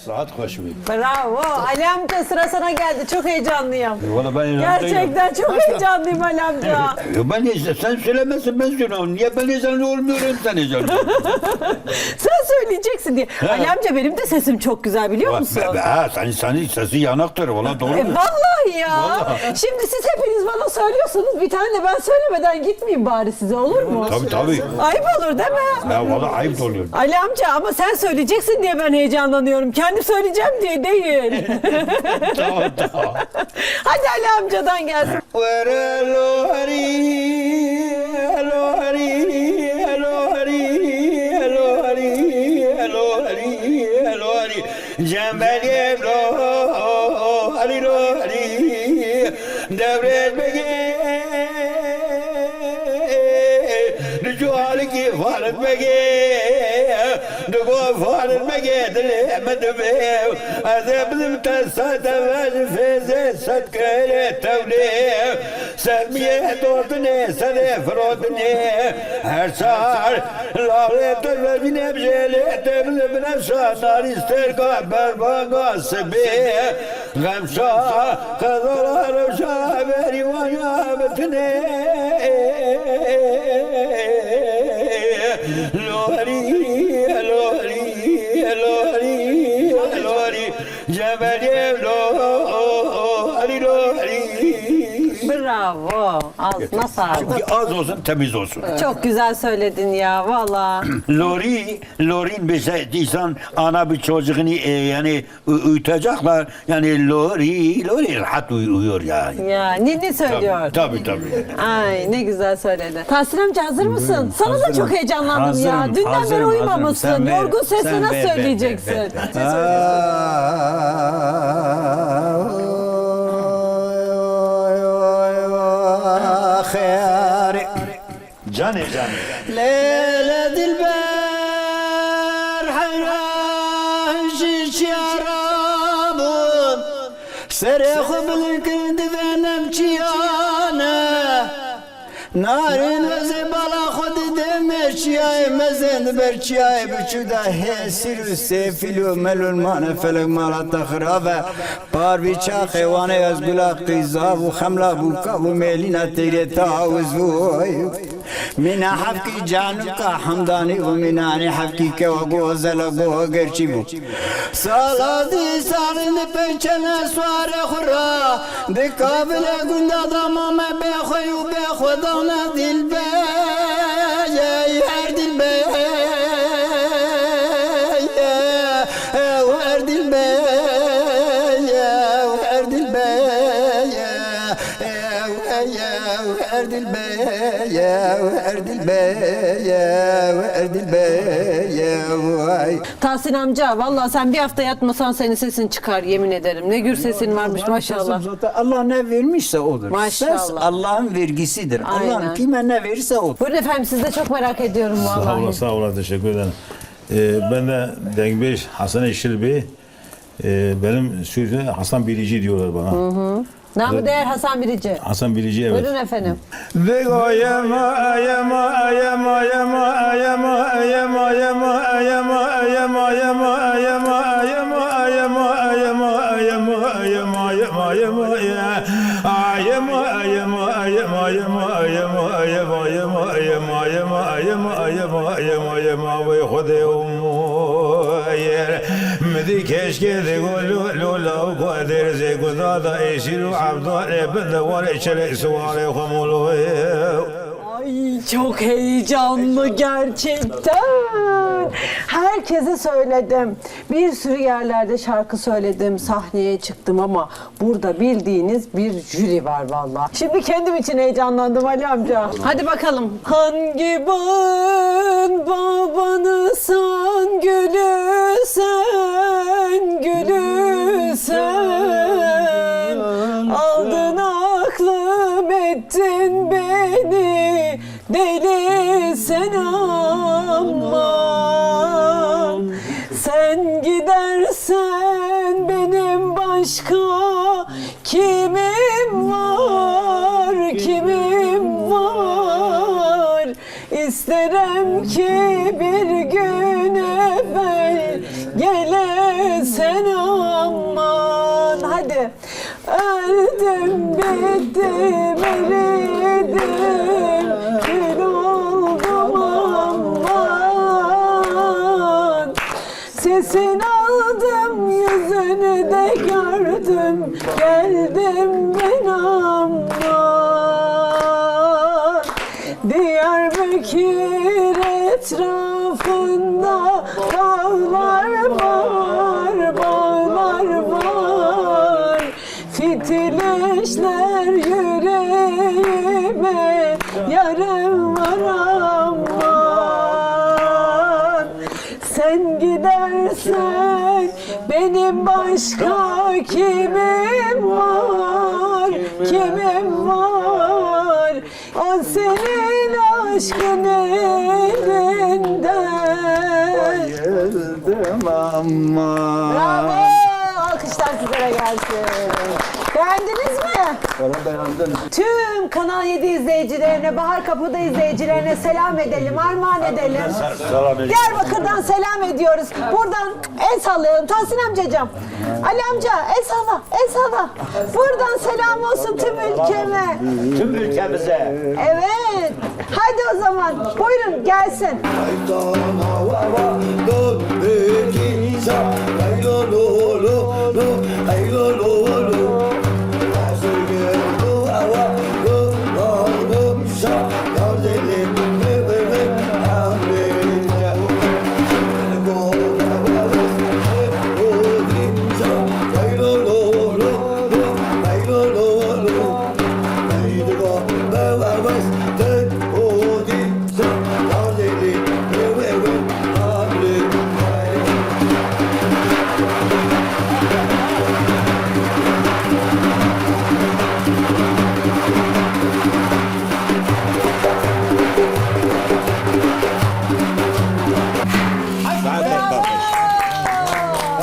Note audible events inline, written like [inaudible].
Saat mı? Bravo. Ali amca sıra sana geldi. Çok heyecanlıyım. Valla ben Gerçekten çok heyecanlıyım Ali amca. Ya ben işte sen söylemezsin ben söylüyorum. Niye ben heyecanlı olmuyorum sen heyecanlı? [laughs] Sen söyleyeceksin diye. Ali amca benim de sesim çok güzel biliyor musun? Ha, senin, senin sesi yanaktır. Valla doğru. E, vallahi ya. Şimdi siz hepiniz bana söylüyorsunuz. Bir tane de ben söylemeden gitmeyeyim bari size olur mu? Tabii tabii. Ayıp olur değil mi? Ya valla ayıp oluyor. Ali amca ama sen söyleyeceksin diye ben heyecanlanıyorum. Kendim söyleyeceğim diye değil. [laughs] tamam tamam. Hadi Ali amcadan gelsin. Cembeli lo, ali lo, devretmeye Rücuali kifar etmeye Gofar etmeye dilemedime Azabım tasadan vazifeze Satkı ile tevliyem سرمیه دردنه سر فرادنه هر سهر لاله در ببینم جله در ببینم شهدار استرگاه برباگاه سبه غمشاه قضالا روشاه بریوانیاه بتنه لوری Bravo. Ağzına sağlık. Az olsun temiz olsun. Çok güzel söyledin ya valla. [clears throat] Lori, Lorin bize insan ana bir çocuğunu e, yani uyutacaklar. Yani Lori, Lori rahat uy- uyuyor yani. Ya ninni söylüyor. Tabii tabii. Ay ne güzel söyledi. Tahsin amca hazır mısın? Sana da Hazırım. çok heyecanlandım ya. Hazırım, Dünden beri hazırım, uyumamışsın. hazırım. Sen ver, Yorgun sesle sen nasıl ver, ver, ver, söyleyeceksin? Cane cane. Lele dilber hayran şiş yaramın. Serehü bilkirdi benim çiyane. Narin vezi bala khudi demiş çiyay mezen ber çiyay biçuda hesir sefilu melun mane felek malata khirafe par biça khevane az gula qizav u khamla buka u melina tere ta uzvoy Mina hafki canıka hamdani bu minani hafki kevgu özelgu gerçi bu. Saladı sarını pençene suare hurra. Dikabile gunda damame bekhoyu bekhodana dilber. Bey'e, Erdil Bey'e, Erdil Bey'e, Erdil Bey'e. Tahsin amca valla sen bir hafta yatmasan senin sesin çıkar yemin ederim. Ne gür sesin varmış maşallah. Zaten Allah ne vermişse odur. Maşallah. Ses Allah'ın vergisidir. Aynen. Allah'ın kime ne verirse odur. Buyurun efendim siz de çok merak ediyorum vallahi. Sağ olun, sağ olun. Teşekkür ederim. Ee, ben de Dengbeş Hasan Eşil Bey. Ee, benim sözü Hasan Bilici diyorlar bana. Hı hı. Namı değer Hasan Birici. Hasan Bilici evet. Buyurun efendim. Vego yema yema yema yema yema yema yema yema yema yema yema yema yema yema yema yema yema yema ya ayema yema yema yema yema yema yema yema yema yema yema yema yema ve khode yer medi keşke de golu lola kader ze gudada esiru abdal ebde var içere suare humulu Ay çok heyecanlı gerçekten. Herkese söyledim. Bir sürü yerlerde şarkı söyledim, sahneye çıktım ama burada bildiğiniz bir jüri var vallahi. Şimdi kendim için heyecanlandım Ali amca. Hadi bakalım. Hangi bağın babanı sen aman sen gidersen benim başka kimim var? Kimim var? İsterim ki bir gün evvel gelesen ben aman. Hadi. Öldüm bittim eridim Sesin aldım yüzünü de gördüm. Geldim ben aman Diyarbakır etrafında Bağlar var, bağlar var. Fitilişler yüreğime Yarım var başka kimim var, kimim var? O senin aşkın elinden. Geldim ama Bravo! Alkışlar sizlere gelsin. Beğendiniz mi? Onu beğendim Tüm Kanal 7 izleyicilerine, Bahar Kapı'da izleyicilerine selam edelim, armağan edelim. Selam ederim. Diyarbakır'dan selam ediyoruz. Buradan el sallayalım. Tahsin amcacığım. Ali amca el salla, el salla. Buradan selam olsun tüm ülkeme. Tüm ülkemize. Evet. Haydi o zaman. Buyurun gelsin.